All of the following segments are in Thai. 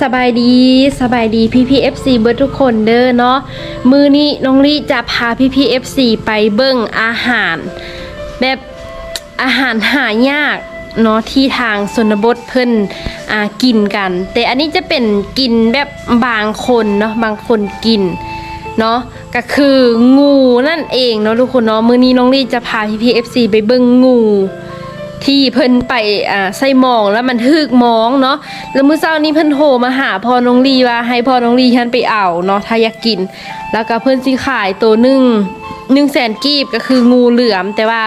สบายดีสบายดีพี่พีเอฟซีเบิร์ทุกคนเด้อเนาะมือนี้น้องลี่จะพาพี่พีเอฟซีไปเบิ่งอาหาร แบบอาหารหายากเนาะที่ทางชนบทเพิ่นอ่ากินกัน แต่อันนี้จะเป็นกินแบบบางคนเนาะบางคนกินเนาะก็คืองูนั่นเองเนาะทุกคนเนาะมือนี้น้องลี่จะพาพี่พีเอฟซีไปเบิ่งงู ที่เพิ่นไปอ่าใส่มองแล้วมันทึกมองเนาะแล้วมื้อเช้านี้เพิ่นโทรมาหาพ่อน้องลีว่าให้พ่อน้องลีฉันไปเอาเนาะถ้าอยากกิน แล้วก็เพิ่นสิขายตัวหนึ่งหนึ่งแสนกีบก็คืองูเหลือม แต่ว่า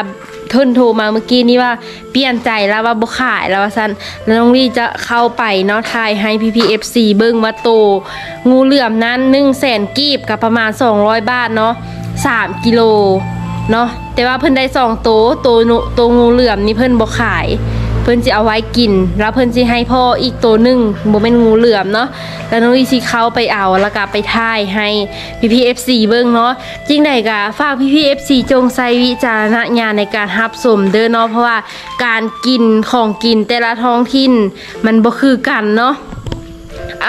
เพิ่นโทรมาเมื่อกี้นี้ว่าเปลี่ยนใจแล้วว่าบ่ขายแล้วว่าซั่นแล้วน้องลีจะเข้าไปเนาะทายให้ PPFC เบิ่งว่าโต งูเหลือมนั้น1แสนกีบกับประมาณ 200 บาทเนาะ3กิโลเนาะ แต่ว่าเพิ่นได้สองโตโตวหนูโตงูเหลือมนี่เพิ่นบ่ขาย เพิ่นสิเอาไว้กิน แล้วเพิ่นสิให้พ่ออีกตัวหนึ่งบ่แม่นงูเหลือมเนาะแล้วน้องลีสิเขาไปเอาแล้วก็ไปท่ายให้ PPFC เอฟซีเบิ่งเนาะจริงใดก็ฝาก PPFC จงใช้วิจารณญาณในการรับชมเด้อเนาะเพราะว่าการกินของกินแต่ละท้องถิ่นมันบ่คือกันเนาะ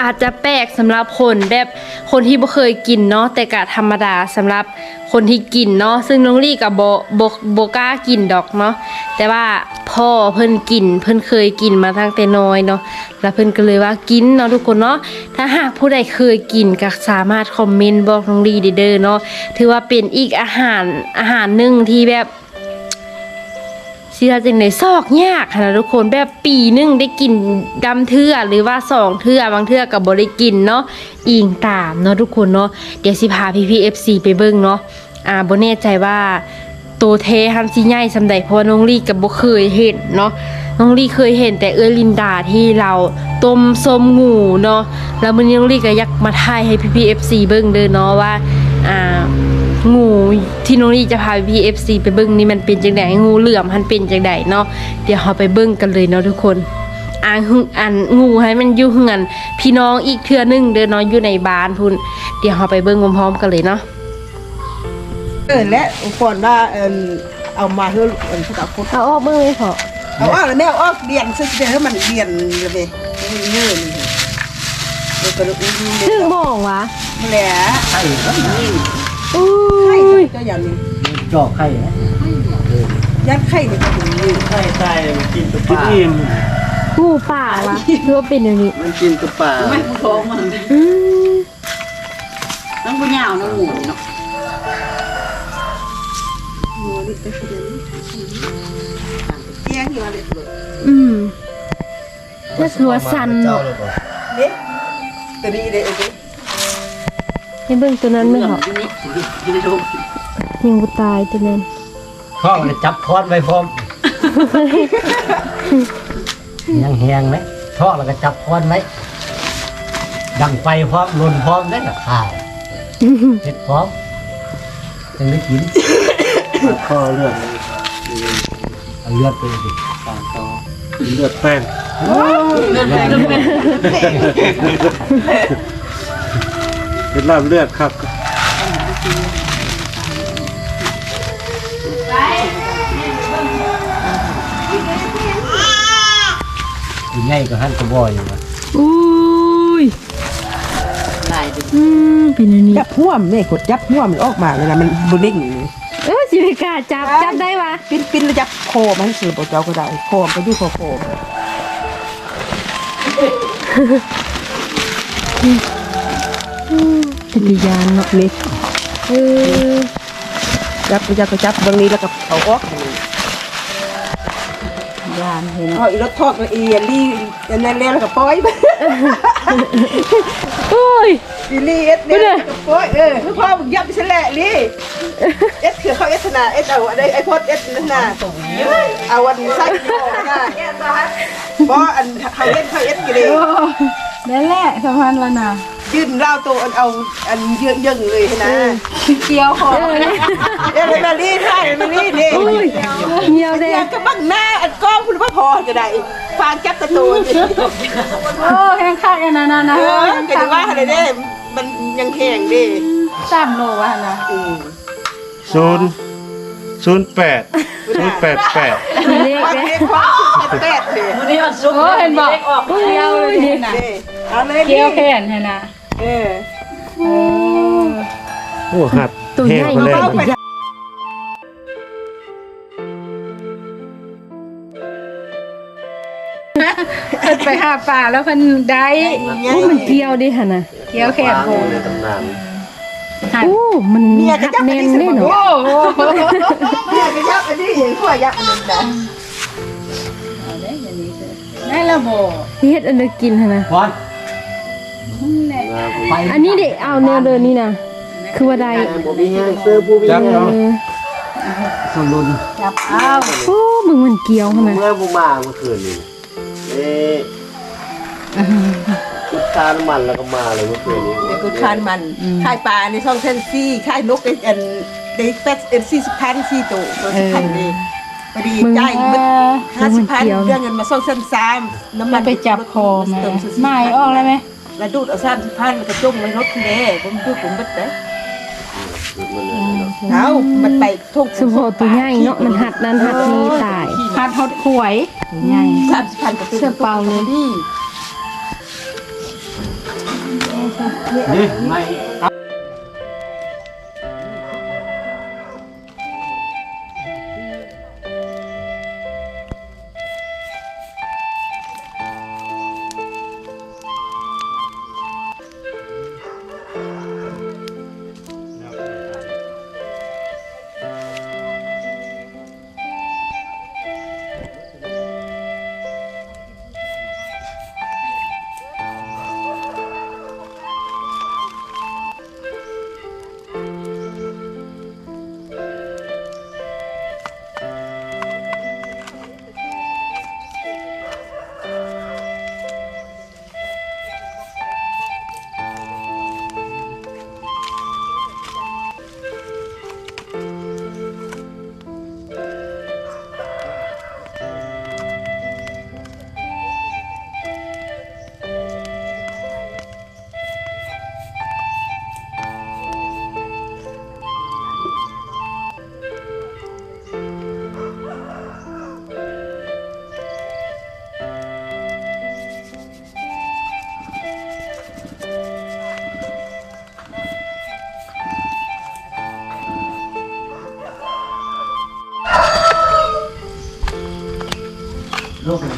อาจจะแปลกสำหรับคนแบบคนที่บ่เคยกินเนาะแต่ก็ธรรมดาสำหรับ คนที่กินเนาะซึ่งน้องลี่กับโบโบโบก้ากินดอกเนาะแต่ว่าพ่อเพิ่นกิน เพิ่นเคยกินมาตั้งแต่น้อยเนาะแล้วเพิ่นก็เลยว่ากินเนาะทุกคนเนาะถ้าหากผู้ใดเคยกินก็สามารถคอมเมนต์บอกน้องลี่ได้เด้อเนาะถือว่าเป็นอีกอาหารอาหารหนึ่งที่แบบ สิเราจึงได้ซอกยากค่ะนะทุกคนแบบปีหนึงได้กินดำเทื่อหรือว่าสองเทื่อบางเทื่อกับบได้กินเนาะอิงตามเนาะทุกคนเนาะเดี๋ยวสิพาพี่พี่เอฟซีไปเบิ่งเนาะอ่าโบ่แน่ใจว่าโตเทฮันสิใหญ่สำใดเพราะน้องลี่กับบ่เคยเห็นเนาะน้องลี่เคยเห็นแต่เอื้อลินดาที่เราต้มส้มงูเนาะแล้วมื้อนี้น้องลี่ก็อยากมาถ่ายให้พี่พี่เอฟซีเบิ่งเด้อเนาะว่าอ่า งูที่น้องลี่จะพาพี่เอฟซีไปเบิ้งนี่มันเป็นจังไดงูเหลือมมันเป็นจังไดเนาะเดี๋ยวเราไปเบิ้งกันเลยเนาะทุกคนอ่างหึงอันงูให้มันอยู่เฮือนพี่น้องอีกเทื่อหนึงเด้อเนาะอยู่ในบ้านพุ่นเดี๋ยวเราไปเบิ้งพร้อมๆกันเลยเนาะเออและก่อนว่าเออเอามาเพื่อเออพระตาพุทธเอาออกเบิ้งเลยพอเอาออกแล้วแม่เอาออกเดียนซึ่งจะให้มันเดียนเลยเว้ยนี่เงื่อนนี่เออก็รู้นี่ถึงมองวะแหละไข่ก็มีอุ้ ไข่ยก็อย่างนี้จอกไข่นะยัดไข่เนี่ยก็อย่างนี้ไข่ไข่มันกินตัวปลาอิ่มงูป่าวะคือว่าเป็นอย่างนี้มันกินตัวปลาไม่ผู้ท้องมันอืมต้องผู้ยาวน้องหมูเนาะเตียงอยู่อะไรเลยอืมถ้าหัวสันเนาะเด็กตัวนี้เด็ก เด็กให้เบิ้งตัวนั้นไหมเมื่อเหรอที่นี่ที่ได้รู้ยังบ่ตายตัวนั้นท้องจะจับพอดไว้พร้อมยังแหงไหมท้องแล้วก็จับพอดไหมดังไฟพร้อมลนพร้อมได้กับข้าวเห็ดพร้อมจึงได้กินข้อเลือดเอาเลือดไปดิปากต่อเลือดแป้งเดินไปเดินไป เป็นลาบเลือดครับอยู่ง่ายก็หั่นกระบอกอยู่วะอุ้ยลายดึงอืมเป็นอันนี้จับพ่วมเนี่ยกดจับพ่วมมันออกมาเวลามันบุนิ่งเออสิริกล้าจับจับได้ปะปิ้นปิ้นแล้วจับโคมันให้สื่อบอกเจ้าก็ได้โคมก็อยู่โคโคม เป็นวิญญาณเนาะนี่เออจับก็จับก็จับบางนี้แล้วก็เอาออกยานเห็นเอาอีรถทอดมาเอียลี่อันนั้นแล้วก็ปล่อยไปโอ้ยอีลี่เอ็ดเนี่ยก็ปล่อยเออคือพ่อมึงยับไปซะแหละลี่เอ็ดคือเขาเอ็ดนาเอ็ดเอาอะไรไอพอดเอ็ดนั่นน่ะเอาวันใส่โยน่ะบ่อันเขาเอ็ดเขาเอ็ดกี่เดียวนั่นแหละสะพานละนะ ยืนเล่าตัวอันเอาอันเยื่อเยื่อเลยนะเกี่ยวคอเอ็ดมาลี่ใช่มาลี่นี่เหี่ยวแดองยากจะบังหน้าอันก้องคุณพ่อพอก็ได้ฟางจับตะตูนโอ้แห้งคักอันนั้นนะนะเออก็จะว่าอะไรเด้มันยังแข็งดิสามโลวะนะอืมศูนย์ศูนย์แปดศูนย์แปดแปดเลขความเด้เด็กความสุขแปดเลยวันนี้มันสุกโอ้เห็นบอกเกี่ยวเลยนี่นะนี่เอาเลยเกี่ยวแขนให้นะ เออโอ้โอ้หัดตัวแห้ใหงญ่ไปมากแล้วเลยเพิ่นไปหาปลาแล้วเพิ่นได้โอ้มันเกี่ยวดิฮะนะเกี่ยวแขนโบในตำนานหันโอ้มันเมียก็หัดยับไปแน่นที่สแน่มเนาะโอ้โหเมียก็ยับไปที่เห็นขั้วยับอันนั้นนะเอาได้อย่างนี้คือได้ละบ่เฮ็ดอันเดอกินฮะนะ อันนี้เด็กเอาแนวเดินนี่นะคือว่าใดบ่มีแห้งซื้อผู้มีจับเอเนาะอส่วนลุนจับเอาโอ้มึงมันเกี่ยวฮะนะเมื่อบุมาเมื่อคืนนี่เอ๊ะกุดทาน้ำมันแล้วก็มาเลยเมื่อคืนนี้ไอ้กุดคานมันค่ายปลาในช่องเส้นซี่ค่ายนกไอ้อันได้เป็ดเอ็นสี่สิบพันสี่ตัวตัวสิบพันดีพอดีใจายมันห้าสิบพันเรื่องเงินมาส่งเส้นสามน้ำมัมันนไปจับคอแม่เติซื้ไม่ออกแล้วไหม แล้วดูดเอาสามสิบพันแล้วก็จุ่มไว้รถคุณเด้ผมดูผมบัดเด้มันเลยเนาะเอามันไปทุ่งสุโขตัวใหญ่เนาะมันหัดนั้นหัดนี้ตายหัดหดขวยใหญ่สามสิบพันก็เสื้อเปล่าเลยดินี่ไม่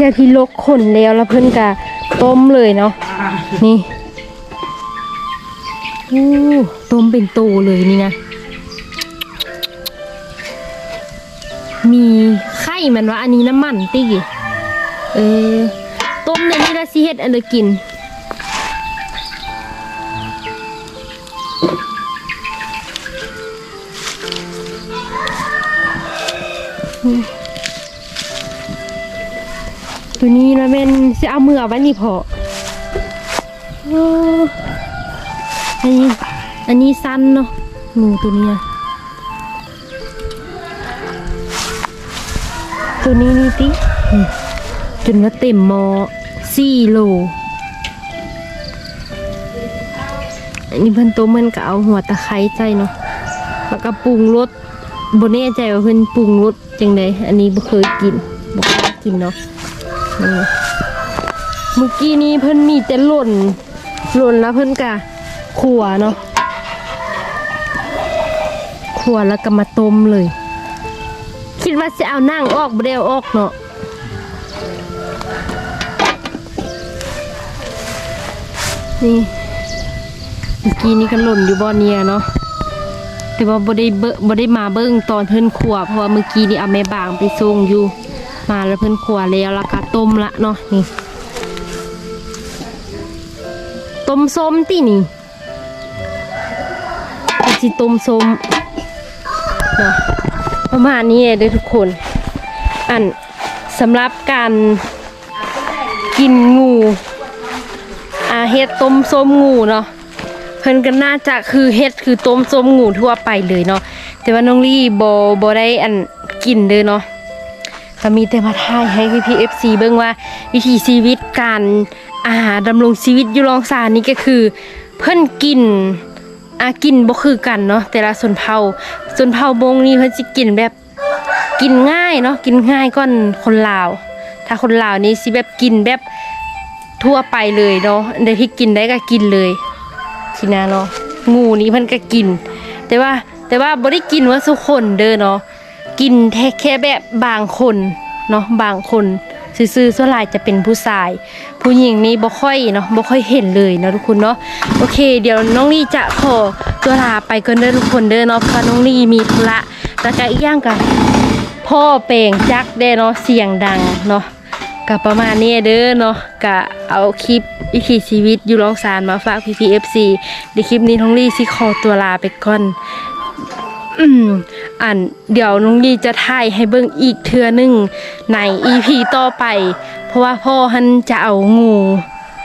จากที่ลกขนแล้วแล้วเพิ่นกะต้มเลยเนาะนี่โอ้ต้มเป็นโตเลยนี่นะ มีไข่มันว่าอันนี้น้ำมันติเออต้มในนี้ละสิเฮ็ดอันเดกิน ตัวนี้นะแม่นสิเอามือเอาไว้นี่พออันนี้อันนี้สั้นเนาะหนูตัวนี้นะตัวนี้นี่ติอืมจนว่าเต็มมอสี่โลอันนี้เพิ่นต้มมันก็เอาหัวตะไคร้ใจเนาะแล้วก็ปรุงรสบ่แน่ใจว่าเพิ่นปรุงรสจังไดอันนี้บ่เคยกินบ่กล้ากินเนาะ เมื่อกี้นี้เพิ่นมีแต่หล่น หล่นแล้วเพิ่นกะขัวเนาะขัวแล้วก็มาต้มเลย คิดว่าจะเอานั่งออกบ่ได้เอาออกเนาะนี่เมื่อกี้นี้ก็หล่นอยู่บ่อเนียเนาะแต่ว่าบ่ได้เบงบ่ได้มาเบิ่งตอนเพิ่นขัวเพราะว่าเมื่อกี้นี้เอาแม่บางไปส่งอยู่ มาแล้วเพิ่นขัวแล้วแล้วก็ต้มละเนาะนี่ต้มส้มตินี่สิต้มส้มเนาะประมาณนี้เด้อทุกคน อันสำหรับการกินงูอาเฮ็ดต้มส้มงูเนาะเพิ่นก็น่าจะคือเฮ็ดคือต้มส้มงูทั่วไปเลยเนาะแต่ว่าน้องลี่บ่บ่ได้อันกินเด้อเนาะ ก็มีแต่มาถ่ายให้พี่ๆ FC เบิ่งว่าวิถีชีวิตการอาหารดำรงชีวิตอยู่รองสารนี่ก็คือ เพิ่นกินอากินบ่คือกันเนาะแต่ละชนเผ่าชนเผ่ามงนี่เพิ่นสิกินแบบกินง่ายเนาะกินง่ายก่อนคนลาว ถ้าคนลาวนี่สิแบบกินแบบทั่วไปเลยเนาะในที่กินได้ก็กินเลยทีนาเนาะงูนี่เพิ่นก็กิน แต่ว่าแต่ว่าบ่ได้กินว่าทุกคนเด้อเนาะ กินแค่แบบบางคนเนาะบางคนซื่อๆส่วนลายจะเป็นผู้ชาย ผู้หญิงนี่บ่ค่อยเนาะบ่ค่อยเห็นเลยเนาะทุกคนเนาะโอเค เดี๋ยวน้องลี่จะขอตัวลาไปก่อนเด้อทุกคนเด้อเนาะเพราะน้องลี่มีธุระแล้วก็อีกอย่างก็พ่อเปล่งจักได้เนาะเสียงดังเนาะกับประมาณนี้เด้อเนาะกะเอาคลิปวิถีชีวิตอยู่ร้องสารมาฝากพี่พีเอฟซีในคลิปนี้น้องลี่สิขอตัวลาไปก่อนอืม อันเดี๋ยวน้องลี่จะถ่ายให้เบิ่งอีกเทือหนึงในอีพีต่อไป เพราะว่าพ่อหันจะเอางู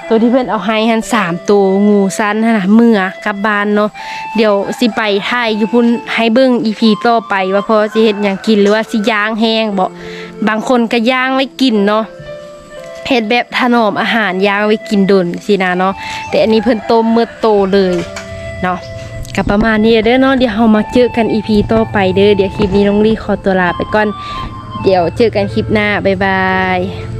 ตัวที่เพื่อนเอาให้หันสามตัวงูสั้นนะเมื่อกลับบ้านเนาะเดี๋ยวสิไปถ่ายอยู่พุ่นให้เบิ่งอีพีต่อไป ว่าพ่อสิเฮ็ดหยังกินหรือว่าสิย่างแห้งบ่บางคนก็ย่างไว้กินเนาะเฮ็ดแบบถนอมอาหารย่างไว้กินดนสินะเนาะแต่อันนี้เพิ่นต้มเมื่อโตเลยเนาะ กับประมาณนี้เด้อเนาะเดี๋ยวเรามาเจอกันอีพีต่อไปเด้อเดี๋ยวคลิปนี้น้องลี่ขอตัวลาไปก่อน เดี๋ยวเจอกันคลิปหน้าบ๊ายบาย